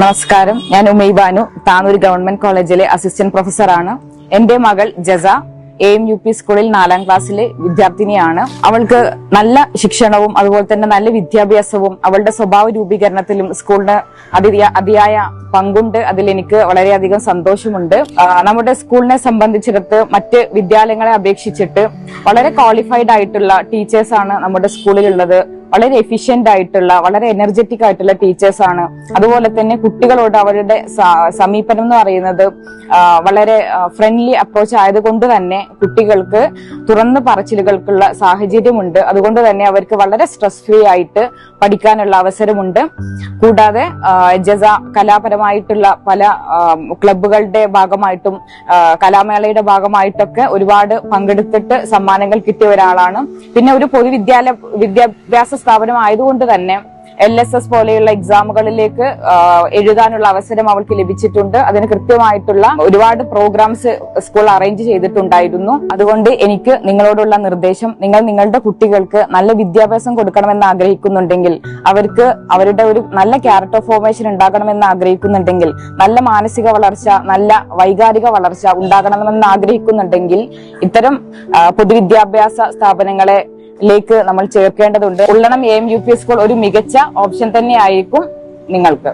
നമസ്കാരം. ഞാൻ ഉമൈബാനു താനൂർ ഗവൺമെന്റ് കോളേജിലെ അസിസ്റ്റന്റ് പ്രൊഫസറാണ്. എന്റെ മകൾ ജസ എ യു പി സ്കൂളിൽ നാലാം ക്ലാസ്സിലെ വിദ്യാർത്ഥിനിയാണ്. അവൾക്ക് നല്ല ശിക്ഷണവും അതുപോലെ തന്നെ നല്ല വിദ്യാഭ്യാസവും അവളുടെ സ്വഭാവ രൂപീകരണത്തിലും സ്കൂളിന് അതിയ- അതിയായ പങ്കുണ്ട്. അതിൽ എനിക്ക് വളരെയധികം സന്തോഷമുണ്ട്. നമ്മുടെ സ്കൂളിനെ സംബന്ധിച്ചിടത്ത് മറ്റ് വിദ്യാലയങ്ങളെ അപേക്ഷിച്ചിട്ട് വളരെ ക്വാളിഫൈഡ് ആയിട്ടുള്ള ടീച്ചേഴ്സാണ് നമ്മുടെ സ്കൂളിലുള്ളത്. വളരെ എഫിഷ്യന്റ് ആയിട്ടുള്ള വളരെ എനർജറ്റിക് ആയിട്ടുള്ള ടീച്ചേഴ്സ് ആണ്. അതുപോലെ തന്നെ കുട്ടികളോട് അവരുടെ സമീപനം എന്ന് പറയുന്നത് വളരെ ഫ്രണ്ട്ലി അപ്രോച്ച് ആയതുകൊണ്ട് തന്നെ കുട്ടികൾക്ക് തുറന്നു പറച്ചിലുകൾക്കുള്ള സാഹചര്യമുണ്ട്. അതുകൊണ്ട് തന്നെ അവർക്ക് വളരെ സ്ട്രെസ് ഫ്രീ ആയിട്ട് പഠിക്കാനുള്ള അവസരമുണ്ട്. കൂടാതെ ജസ കലാപരമായിട്ടുള്ള പല ക്ലബുകളുടെ ഭാഗമായിട്ടും കലാമേളയുടെ ഭാഗമായിട്ടൊക്കെ ഒരുപാട് പങ്കെടുത്തിട്ട് സമ്മാനങ്ങൾ കിട്ടിയ ഒരാളാണ്. പിന്നെ ഒരു പൊതുവിദ്യാലയ വിദ്യാഭ്യാസ സ്ഥാപനം ആയതുകൊണ്ട് തന്നെ എൽ എസ് എസ് പോലെയുള്ള എക്സാമുകളിലേക്ക് എഴുതാനുള്ള അവസരം അവൾക്ക് ലഭിച്ചിട്ടുണ്ട്. അതിന് കൃത്യമായിട്ടുള്ള ഒരുപാട് പ്രോഗ്രാംസ് സ്കൂൾ അറേഞ്ച് ചെയ്തിട്ടുണ്ടായിരുന്നു. അതുകൊണ്ട് എനിക്ക് നിങ്ങളോടുള്ള നിർദ്ദേശം നിങ്ങൾ നിങ്ങളുടെ കുട്ടികൾക്ക് നല്ല വിദ്യാഭ്യാസം കൊടുക്കണമെന്ന് ആഗ്രഹിക്കുന്നുണ്ടെങ്കിൽ അവർക്ക് അവരുടെ ഒരു നല്ല ക്യാരക്ടർ ഫോർമേഷൻ ഉണ്ടാകണമെന്ന് ആഗ്രഹിക്കുന്നുണ്ടെങ്കിൽ നല്ല മാനസിക വളർച്ച നല്ല വൈകാരിക വളർച്ച ഉണ്ടാകണമെന്ന് ആഗ്രഹിക്കുന്നുണ്ടെങ്കിൽ ഇത്തരം പൊതുവിദ്യാഭ്യാസ സ്ഥാപനങ്ങളെ ലേക്ക് നമ്മൾ ചേർക്കേണ്ടതുണ്ട്. Ullanam A M U P school ഒരു മികച്ച ഓപ്ഷൻ തന്നെയായിരിക്കും നിങ്ങൾക്ക്.